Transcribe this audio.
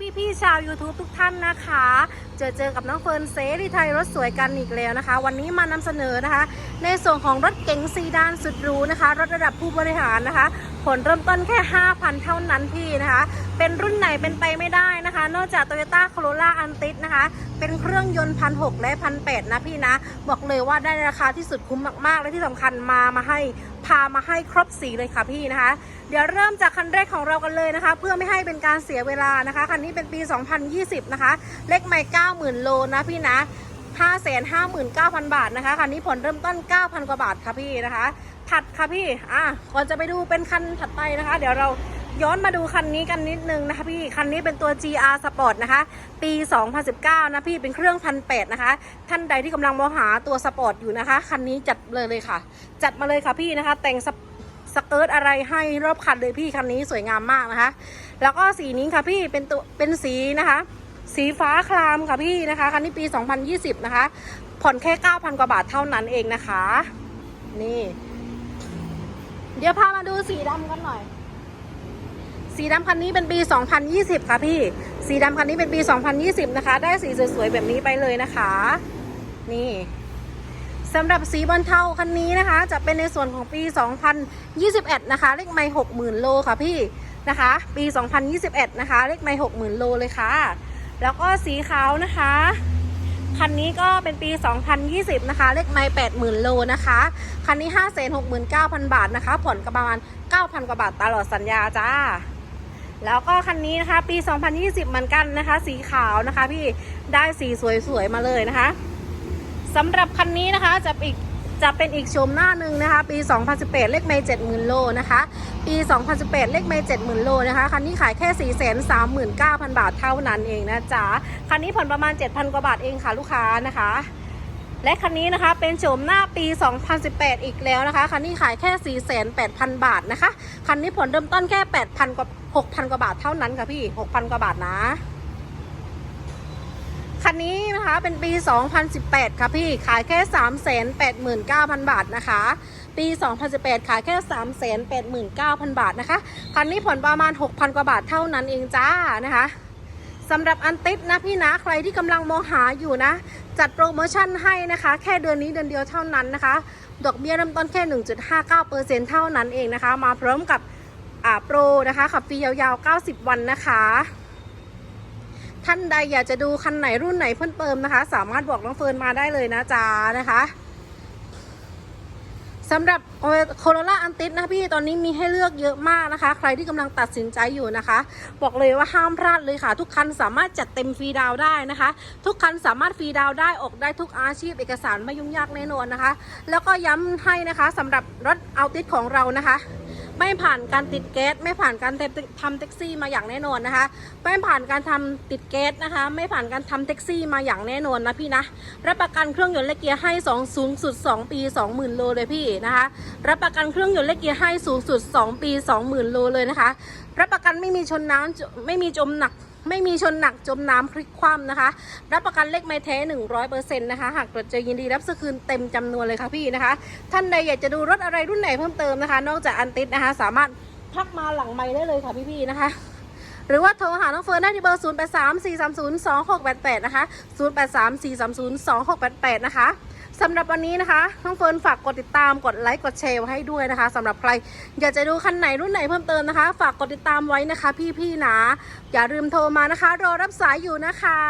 พี่พี่ๆชาว YouTube ทุกท่านนะคะ เจอเจอกับน้องเฟิร์นเซรีไทยรถสวยกันอีกแล้วนะคะ วันนี้มานำเสนอนะคะ ในส่วนของรถเก๋งซีดานสุดหรูนะคะ รถระดับผู้บริหารนะคะ ผลเริ่มต้นแค่ 5,000 เท่านั้นพี่นะคะ เป็นรุ่นไหนเป็นไปไม่ได้นะคะ นอกจาก Toyota Corolla Antis นะคะ เป็นเครื่องยนต์พันหและพันแนะพี่นะ บอกเลยว่าได้ราคาที่สุดคุ้มมากๆ และที่สำคัญมามาให้พามาให้ครบสีเลยค่ะพี่นะคะ เดี๋ยวเริ่มจากคันแรกของเรากันเลยนะคะ เพื่อไม่ให้เป็นการเสียเวลานะคะ คันนี้เป็นปี 2020 นะคะ เลขไม่ 90,000 โลนะพี่นะ 559,000 บาทนะคะคันนี้ผลเริ่มต้น 9,000 กว่าบาทค่ะพี่นะคะ ถัดค่ะพี่อะก่อนจะไปดูเป็นคันถัดไปนะคะ เดี๋ยวเราย้อนมาดูคันนี้กันนิดนึงนะคะพี่ คันนี้เป็นตัว GR Sport นะคะ ปี 2019 นะพี่เป็นเครื่องพันแปดนะคะ ท่านใดที่กำลังมองหาตัวสปอร์ตอยู่นะคะ คันนี้จัดเลยเลยค่ะ จัดมาเลยค่ะพี่นะคะ แต่งสสเกิร์ตอะไรให้รอบคันเลยพี่คันนี้สวยงามมากนะคะ แล้วก็สีนี้ค่ะพี่เป็นตัวเป็นสีนะคะ สีฟ้าคลามค่ะพี่นะคะคันนี้ปี 2020 นะคะ ผ่อนแค่ 9,000 กว่าบาทเท่านั้นเองนะคะ นี่ เดี๋ยวพามาดูสีดำกันหน่อย สีดำคันนี้เป็นปี 2020 ค่ะพี่ สีดำคันนี้เป็นปี 2020 นะคะ ได้สีสวยๆ แบบนี้ไปเลยนะคะ นี่สำหรับสีบอลเทาคันนี้นะคะ จะเป็นในส่วนของปี 2021 นะคะ เลขไม่ 60,000 โลค่ะพี่นะคะ ปี 2021 นะคะ เลขไม่ 60,000 โลเลยค่ะ แล้วก็สีขาวนะคะ คันนี้ก็เป็นปี 2020 นะคะ เลขไม่80,000 โลนะคะ คันนี้ 569,000 บาทนะคะ ผ่อนก็ประมาณ 9,000 กว่าบาทตลอดสัญญาจ้า แล้วก็คันนี้นะคะ ปี 2020 เหมือนกันนะคะ สีขาวนะคะ พี่ ได้สีสวยๆ มาเลยนะคะสำหรับคันนี้นะคะจะอีก จะเป็นอีกโฉมหน้าหนึ่งนะคะ ปี 2018 เลขไม่70,000 โลนะคะ ปี 2018 เลขไม่70,000 โลนะคะ คันนี้ขายแค่ 439,000 บาทเท่านั้นเองนะจ๊ะ คันนี้ผ่อนประมาณ 7,000 กว่าบาทเองค่ะลูกค้านะคะ และคันนี้นะคะเป็นโฉมหน้าปี 2018 อีกแล้วนะคะ คันนี้ขายแค่ 48,000 บาทนะคะ คันนี้ผลเริ่มต้นแค่ 8,000 กว่า 6,000 กว่าบาทเท่านั้นค่ะพี่ 6,000 กว่าบาทนะ คันนี้นะคะเป็นปี 2018 ค่ะพี่ขายแค่ 389,000 บาทนะคะ ปี 2018 ขายแค่ 389,000 บาทนะคะ คันนี้ผ่อนประมาณ 6,000 กว่าบาทเท่านั้นเองจ้านะคะสำหรับอันติดนะพี่นะใครที่กำลังมองหาอยู่นะ จัดโปรโมชั่นให้นะคะ แค่เดือนนี้เดือนเดียวเท่านั้นนะคะ ดอกเบี้ยเริ่มต้นแค่ 1.59%เท่านั้นเองนะคะ มาพร้อมกับอ่าโปรนะคะขับฟรียาวๆ 90 วันนะคะ ท่านใดอยากจะดูคันไหนรุ่นไหนเพิ่มเติมนะคะ สามารถบอกน้องเฟิร์นมาได้เลยนะจ๊ะนะคะสำหรับโคโรล่าอันติสนะพี่ตอนนี้มีให้เลือกเยอะมากนะคะ ใครที่กำลังตัดสินใจอยู่นะคะ บอกเลยว่าห้ามพลาดเลยค่ะ ทุกคันสามารถจัดเต็มฟรีดาวได้นะคะ ทุกคันสามารถฟรีดาวได้ออกได้ทุกอาชีพเอกสารไม่ยุ่งยากแน่นอนนะคะ แล้วก็ย้ำให้นะคะสำหรับรถเอาติสของเรานะคะ ไม่ผ่านการติดแก๊สไม่ผ่านการทำแท็กซี่มาอย่างแน่นอนนะคะ ไม่ผ่านการทำติดแก๊สนะคะ ไม่ผ่านการทำแท็กซี่มาอย่างแน่นอนนะพี่นะรับประกันเครื่องยนต์และเกียร์ให้สองสูงสุด 2 ปี 20,000 โลเลยพี่นะคะรับประกันเครื่องยนต์และเกียร์ให้สูงสุด 2 ปี 20,000 โลเลยนะคะรับประกันไม่มีชนน้ำไม่มีจมหนัก ไม่มีชนหนักจมน้ำพลิกคว่ำนะคะ รับประกันเลขไม้แท้ 100%นะคะ หากตรวจเจอยินดีรับซื้อคืนเต็มจำนวนเลยค่ะพี่นะคะ ท่านใดอยากจะดูรถอะไรรุ่นไหนเพิ่มเติมนะคะ นอกจากอันติดนะคะ สามารถทักมาหลังไม้ได้เลยค่ะพี่ๆนะคะ หรือว่าโทรหาน้องเฟิร์นได้ที่เบอร์ 0 8 3 4 3 0 2 6 8 8 นะคะ 0 8 3 4 3 0 2 6 8 8 นะคะสำหรับวันนี้นะคะน้องเฟิร์นฝากกดติดตามกดไลค์กดแชร์ไว้ให้ด้วยนะคะสำหรับใคร อยากจะดูคันไหนรุ่นไหนเพิ่มเติมนะคะ ฝากกดติดตามไว้นะคะ พี่ๆนะอย่าลืมโทรมานะคะ รอรับสายอยู่นะคะ